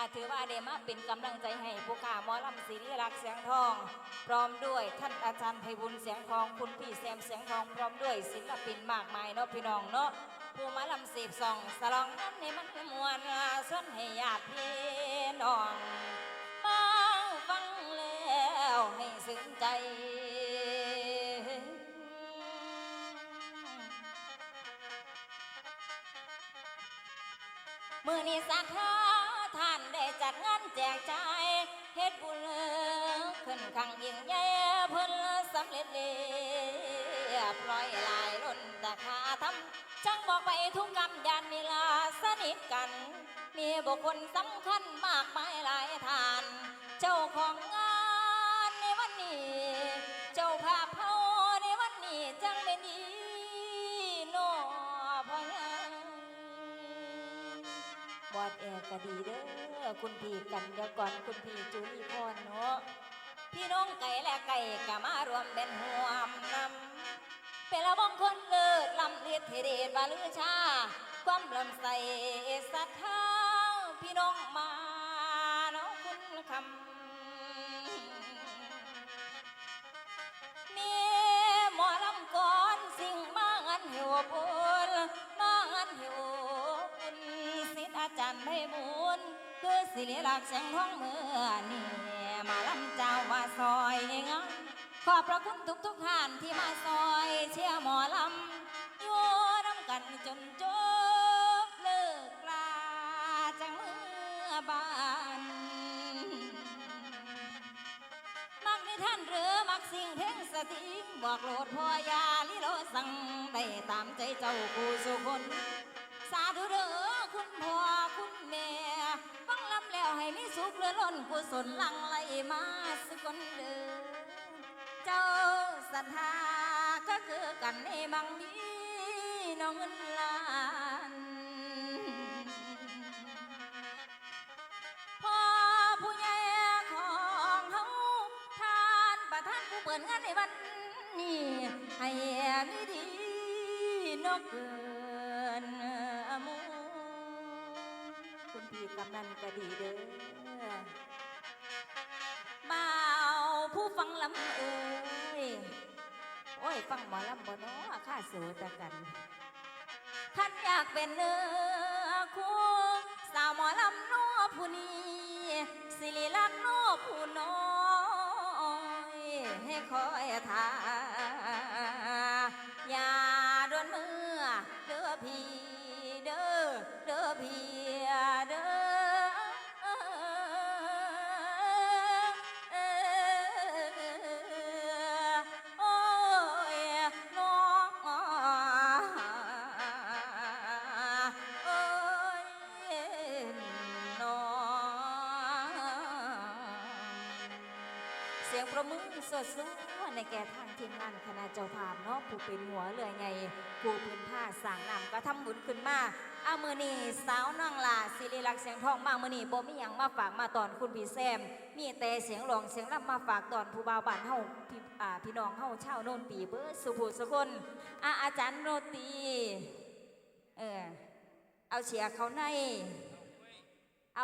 อาถือว่าเดมาเป็นกำลังใจให้ผู้ข่าหมอลำศริรักเสียงทอง พร้อมด้วยท่านอาจารย์ไพบุญเสียงทอง คุณพี่แซมเสียงทองพร้อมด้วยศิลปินมากมายเนาะพี่น้องเนาะผู้มาลำสีบสองสลองนั้นนี่มันมวนส่วนให้ญาติพี่น้องฟังฟังแล้วให้ซึ้งใจมือนี้สักคา ท่านได้จัดงานแจกจ่ายเฮ็ดบุญขึ้นขังยิ่งใหญ่เพิ่นสำเร็จเรียบร้อยลายล้นตะคาทำจังบอกไปทุกกรรมยานเวลาสนิทกัน มีบุคคลสำคัญมากมายหลายท่าน เจ้าของงาน บอดแอร์ก็ดีเด้อคุณพี่กันเดี๋ยวก่อนคุณพี่จุลีพรเนาะพี่น้องไก่และไก่ก็มารวมเป็นห่วมนำเป็นละมงคลเลิศลำเลียดเทเดชบาลือชา ความลำใสศรัทธาพี่น้องมาเนาะคุณคำาจารย์ไม่บุญคือสิริลักษณ์เสียงห้องเมื่อนี่มาลำเจ้ามาซอยงาขอบพระคุณทุกทุกท่านที่มาซอยเชียร์หมอลำอยู่น้ำกันจนจบเลิกลาจังเมื่อบานมักในท่านหรือมักสิ่งเพลงสติงบอกโลดพ่อยาลิโลสังได้ตามใจเจ้าผู้สุคน สาธุเด้อคุณพ่อคุณแม่ฟังลำแล้วให้มีสุขเรือล้นกุศลลังไหลมาสกลเด้อเจ้าศรัทธาก็คือกันในบางมีน้องเงินล้านพ่อผู้ใหญ่ของเฮาท่านประธานผู้เปิดงานในวันนี้ให้มีดีนกเกิน กำนันก็ดีเด้อบ่าวผู้ฟังลำเอ้ยโอ้ย ฟังหมอลำบ่เนาะข้าสูตะกัน ท่านอยากเป็นเนื้อคู่สาวหมอลำนัวผู้นี้สิริลักษณ์นัวผู้น้อยให้คอยทาอย่าดวนมือเด้อพี่ เสียงประมือสดสู้ในแก่ทางทีมงานคณะเจ้าภาพเนาะผู้เป็นหัวเรือไงผู้เป็นผ้าสางนำก็ทำบุญขึ้นมาอามือนีสาวนางลาศิริลักษ์เสียงทองมากมือนี่บ่มีหยังมาฝากมาตอนคุณพี่แซม มีแต่เสียงหลองเสียงรับมาฝากตอนผู้บ่าวบ้านเฮาพี่อ่าพี่น้องเฮาเช่าวโน่นปีเบิร์สุภูสุคนอาอาจารย์โนตีเออเอาเชียร์เขาใน